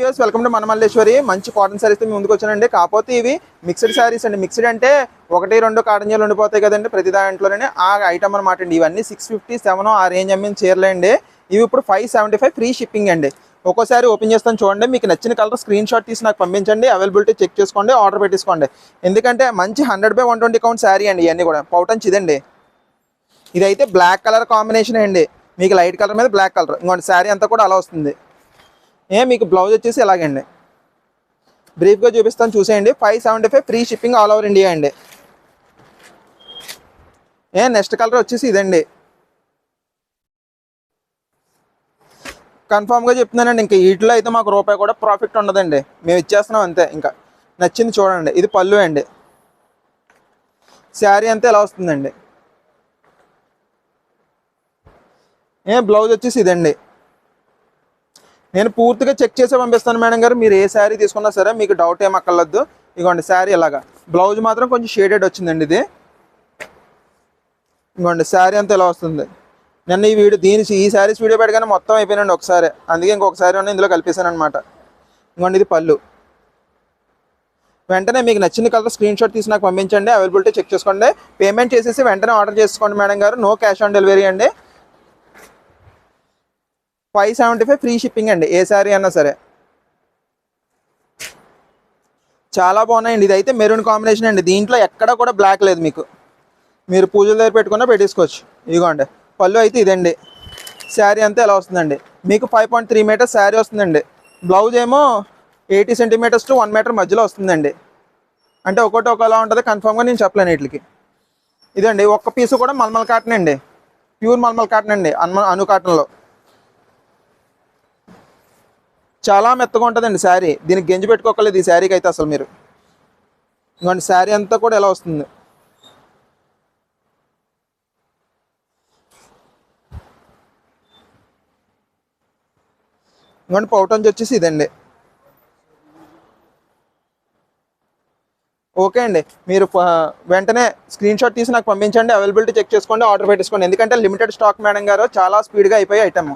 Views welcome to మనమల్లేశ్వరి మంచి cotton saris మీ ముందుకు వచ్చానండి. కాకపోతే ఇవి మిక్స్డ్ శారీస్ అండి. మిక్స్డ్ అంటే ఒకటి రెండు కాటన్ చీరలు ఉండిపోతాయి కదండి ప్రతి దాంట్లోనే. ఆ ఐటమ్ అనమాట అండి. ఇవన్నీ సిక్స్ ఫిఫ్టీ సెవెన్ ఆ రేంజ్ అమ్మిన చీరలే అండి. ఇవి ఇప్పుడు five seventy five free shipping అండి. ఒక్కోసారి ఓపెన్ చేస్తాను చూడండి. మీకు నచ్చిన కలర్ స్క్రీన్ షాట్ తీసి నాకు పంపించండి. అవైలబిలిటీ చెక్ చేసుకోండి. ఆర్డర్ పెట్టేసుకోండి. ఎందుకంటే మంచి hundred by one twenty count sari అండి ఇవన్నీ కూడా. పౌటన్స్ ఇదండి ఇదైతే బ్లాక్ కలర్ కాంబినేషన్ అండి. మీకు లైట్ కలర్ మీద బ్లాక్ కలర్ ఇంకోటి శారీ అంతా కూడా అలా వస్తుంది. ఏ మీకు బ్లౌజ్ వచ్చేసి ఇలాగండి బ్రీఫ్గా చూపిస్తాను చూసేయండి. Five seventy five free shipping all over India అండి. ఏ నెక్స్ట్ కలర్ వచ్చేసి ఇదండి. కన్ఫామ్గా చెప్తున్నానండి ఇంకా వీటిలో అయితే మాకు రూపాయి కూడా ప్రాఫిట్ ఉండదండి. మేము ఇచ్చేస్తున్నాం అంతే ఇంకా నచ్చింది చూడండి. ఇది పళ్ళు అండి. శారీ అంతా ఎలా వస్తుందండి? ఏ బ్లౌజ్ వచ్చేసి ఇదండి. నేను పూర్తిగా చెక్ చేసి పంపిస్తాను మేడం గారు. మీరు ఏ శారీ తీసుకున్నా సరే మీకు డౌట్ ఏం అక్కర్లేదు ఇగోండి శారీ ఇలాగా బ్లౌజ్ మాత్రం కొంచెం షేడెడ్ వచ్చిందండి ఇది. ఇగోండి శారీ అంతా ఎలా వస్తుంది. నిన్న ఈ వీడియో దీని ఈ శారీస్ వీడియో పెట్టగానే మొత్తం అయిపోయినండి ఒకసారి. అందుకే ఇంకొకసారి ఉన్న ఇందులో కలిపేశాను అనమాట ఇగోండి ఇది పళ్ళు. వెంటనే మీకు నచ్చిన కలర్ స్క్రీన్ షాట్ తీసి నాకు పంపించండి. అవైలబిలిటీ చెక్ చేసుకోండి. పేమెంట్ చేసేసి వెంటనే ఆర్డర్ చేసుకోండి మేడం గారు. నో క్యాష్ ఆన్ డెలివరీ అండి. Five seventy five free shipping అండి. ఏ శారీ అన్నా సరే. చాలా బాగున్నాయండి. ఇది అయితే మెరూన్ కాంబినేషన్ అండి. దీంట్లో ఎక్కడ కూడా బ్లాక్ లేదు మీకు. మీరు పూజల దగ్గర పెట్టుకున్నా పెట్టేసుకోవచ్చు. ఇదిగోండి. పళ్ళు అయితే ఇదండి. శారీ అంతా ఎలా వస్తుందండి? మీకు five point three metres sari వస్తుందండి. బ్లౌజ్ ఏమో eighty centimetres to one metre మధ్యలో వస్తుందండి. అంటే ఒకటి ఒకలా ఉంటుంది. కన్ఫామ్గా నేను చెప్పలేను వీటికి. ఇదండి. ఒక్క పీసు కూడా మల్మల్ కాటన్ అండి. ప్యూర్ మల్మల్ కాటన్ అండి. అను అను కాటన్లో. చాలా మెత్తగా ఉంటుందండి శారీ. దీనికి గెంజి పెట్టుకోకలేదు ఈ శారీకి అయితే అసలు మీరు. ఇంకోండి శారీ అంతా కూడా ఎలా వస్తుంది? ఇంకోండి పౌటంజ్ వచ్చేసి ఇదండి. ఓకే అండి. మీరు వెంటనే స్క్రీన్ షాట్ తీసి నాకు పంపించండి అవైలబిలిటీ చెక్ చేసుకోండి ఆర్డర్ పెట్టేసుకోండి. ఎందుకంటే లిమిటెడ్ స్టాక్ మేడం గారు చాలా స్పీడ్గా అయిపోయి ఐటమ్.